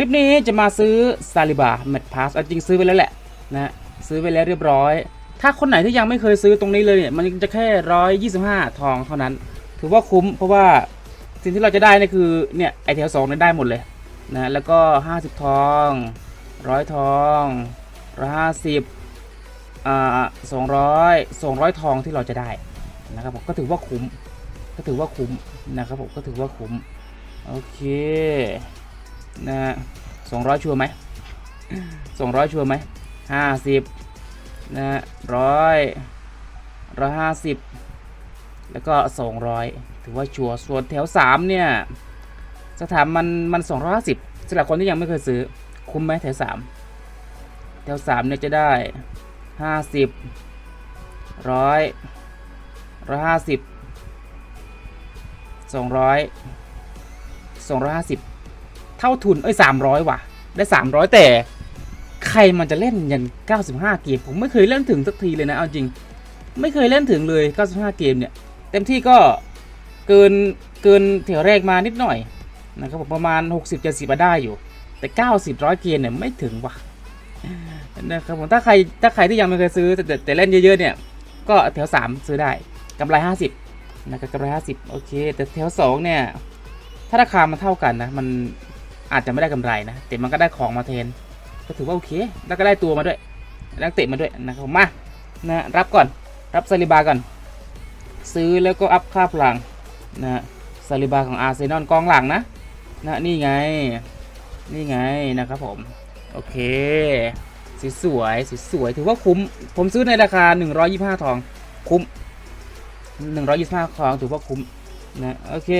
ลิปนี้จะมาซื้อ s a l i b a m a t Pass เอาจริงซื้อไปแล้วแหละนะซื้อไปแล้วเรียบร้อย ถ้าคนไหนที่ยังไม่เคยซื้อตรงนี้เลยเนี่ยมันจะแค่ร้อยยี่สิบห้าทองเท่านั้น ถือว่าคุ้มเพราะว่าสิ่งที่เราจะได้นี่คือเนี่ยไอเทลสองเนี่ยได้หมดเลยนะแล้วก็ห้าสิบทองร้อยทองร้อยห้าสิบอ่าสองร้อยสองร้อยทองที่เราจะได้นะครับผมก็ถือว่าคุ้มก็ถือว่าคุ้มนะครับผมก็ถือว่าคุ้มโอเค นะสองร้อยชัวร์ไหมสองร้อยชัวร์ไหมห้าสิบนะร้อยร้อยห้าสิบแล้วก็สองร้อยถือว่าชัวร์ส่วนแถวสามเนี่ยสถานมันมันสองร้อยห้าสิบสำหรับคนที่ยังไม่เคยซื้อคุ้มไหมแถวสามแถวสามเนี่ยจะได้ห้าสิบร้อยร้อยห้าสิบสองร้อยสองร้อยห้าสิบ เท่าทุนเอ้ยสามร้อยว่ะ ได้สามร้อยแต่ ใครมันจะเล่นยันเก้าสิบห้าเกม ผมไม่เคยเล่นถึงสักทีเลยนะ เอาจริง ไม่เคยเล่นถึงเลยเก้าสิบห้าเกมเนี่ย เต็มที่ก็เกินเกินแถวแรกมานิดหน่อยนะครับผมประมาณ 60 70มาได้อยู่ แต่ 90ร้อยเกมเนี่ยไม่ถึงว่ะนะครับผมถ้าใครถ้าใครที่ยังไม่เคยซื้อแต่แต่แต่เล่นเยอะๆเนี่ย ก็แถว 3 ซื้อได้กำไร 50นะครับกำไรห้าสิบโอเค แต่แถวสองเนี่ย ถ้าราคามันเท่ากันนะ มัน อาจจะไม่ได้กำไรนะแต่มันก็ได้ของมาแทน ก็ถือว่าโอเค แล้วก็ได้ตัวมาด้วยนักเตะมาด้วยนะครับผมมานะรับก่อนรับซาลิบาก่อน ซื้อแล้วก็อัพค่าพลังนะซาลิบาของอาร์เซนอลกองหลังนะนะนี่ไงนี่ไงนะครับผม โอเคสสวยๆสวยถือว่าคุ้ม ผมซื้อในราคา 125 ทอง คุ้มหนึ่งร้อยยี่สิบห้าครองถือว่าคุ้มนะโอเค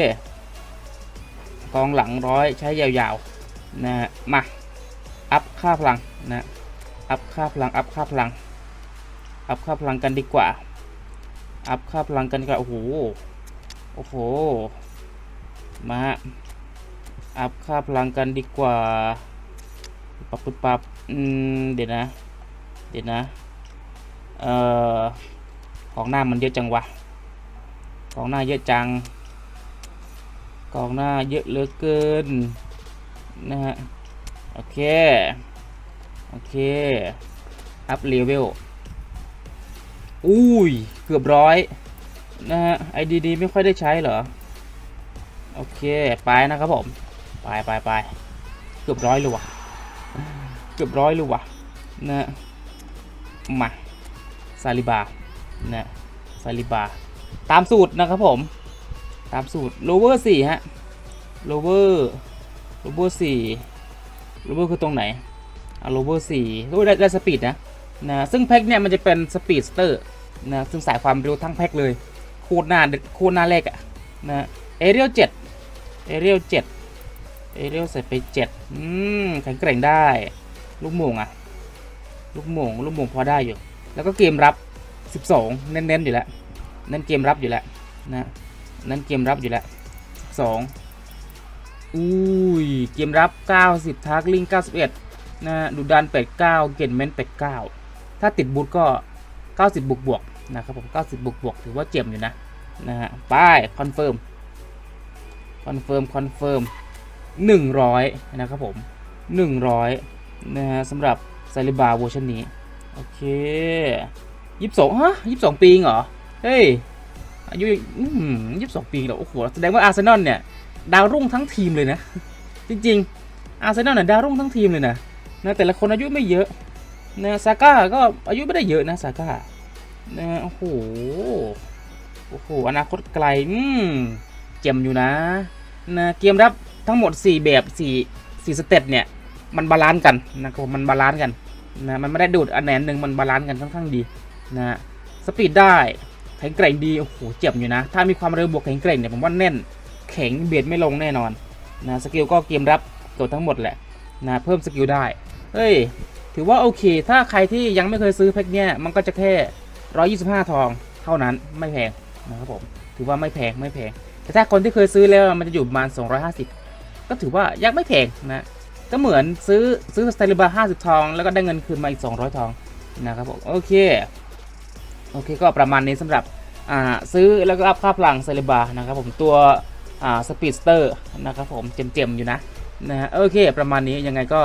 กองหลังร้อยใช้ยาวๆนะมาอัพค่าพลังนะอัพค่าพลังอัพค่าพลังอัพค่าพลังกันดีกว่าอัพค่าพลังกันกว่าโอ้โหโอ้โหมาอัพค่าพลังกันดีกว่าปับปุ๊บปับอืมเดี๋ยวนะ เดี๋ยวนะเอ่อของหน้ามันเยอะจังวะกองหน้าเยอะจัง กองหน้าเยอะเหลือเกินนะฮะโอเค โอเค อัพเลเวลอุ้ย เกือบร้อยนะฮะไอดีดีไม่ค่อยได้ใช้เหรอ โอเค ไปนะครับผม ไปไปไปเกือบร้อยเลยว่ะ เกือบร้อยเลยว่ะนะมาซาลิบานะซาลิบา ตามสูตรนะครับผม ตามสูตร lower 4ฮะ lower lower 4 lower คือตรงไหนอะ lower 4 lower ได้ได้สปีดนะนะซึ่งแพ็คเนี่ยมันจะเป็นสปีดสเตอร์นะซึ่งสายความเร็วทั้งแพ็คเลยโคตรหน้าโคตรหน้าแรกอะนะเอเรียล7เอเรียล7เอเรียลใส่ไป7อืมแข็งแกร่งได้ ลูกโมงอะลูกโมงลูกโมงพอได้อยู่ แล้วก็เกมรับ 12 เน้นๆอยู่แล้วเนั่นเกมรับอยู่แล้วนะ นั่นเกมรับอยู่แล้วสองอุ้ย เกมรับ 90ทักลิง91 นะดูดัน 89 เกนเมน89 ถ้าติดบูทก็ 90 บวกบวกนะครับผม 90 บวกบวกถือว่าเจ็มอยู่นะ นะฮะไปคอนเฟิร์ม คอนเฟิร์ม คอนเฟิร์ม 100 นะครับผม 100 นะฮะสำหรับซาลิบาเวอร์ชันนี้ โอเคยี่สิบสองฮะยี่สิบปีเหรอ เฮ้ย อายุยี่สิบสองปีแล้วโอ้โหแสดงว่าอาร์เซนอลเนี่ยดาวรุ่งทั้งทีมเลยนะ จริงๆ อาร์เซนอลเนี่ยดาวรุ่งทั้งทีมเลยนะนะแต่ละคนอายุไม่เยอะนะซาก้าก็อายุไม่ได้เยอะนะซาก้านะโอ้โหโอ้โหอนาคตไกลอืมเจมอยู่นะนะเกมรับทั้งหมด 4 แบบ4 4สเต็ปเนี่ยมันบาลานซ์กันนะครับมันบาลานซ์กันนะมันไม่ได้ดูดอันไหนหนึ่งมันบาลานซ์กันค่อนข้างดีนะสปีดได้ แข็งแกร่งดีโอ้โหเจ็บอยู่นะ ถ้ามีความเร็วบวกแข็งแกร่งเนี่ยผมว่าแน่นแข็งเบียดไม่ลงแน่นอนนะสกิลก็เกมรับเกือบทั้งหมดแหละนะเพิ่มสกิลได้เฮ้ยถือว่าโอเค ถ้าใครที่ยังไม่เคยซื้อแพ็คเนี้ยมันก็จะแค่ 125 ทองเท่านั้นไม่แพงนะครับผมถือว่าไม่แพงไม่แพง แต่ถ้าคนที่เคยซื้อแล้วมันจะอยู่ประมาณ 250 ก็ถือว่ายังไม่แพงนะก็เหมือนซื้อซื้อสไตลิบา50 ทอง แล้วก็ได้เงินคืนมาอีก 200 ทองนะครับผมโอเค โอเคก็ประมาณนี้สำหรับซื้อแล้วก็อัพค่าพลังเซลิบานะครับผมตัวสปีดสเตอร์นะครับผมเจ็มๆอยู่นะนะฮะโอเค ประมาณนี้ยังไงก็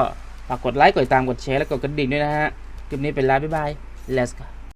ฝากกดไลค์กดติดตามกดแชร์และกดกระดิ่งด้วยนะฮะคลิปนี้เป็นลาบ๊ายบาย let's go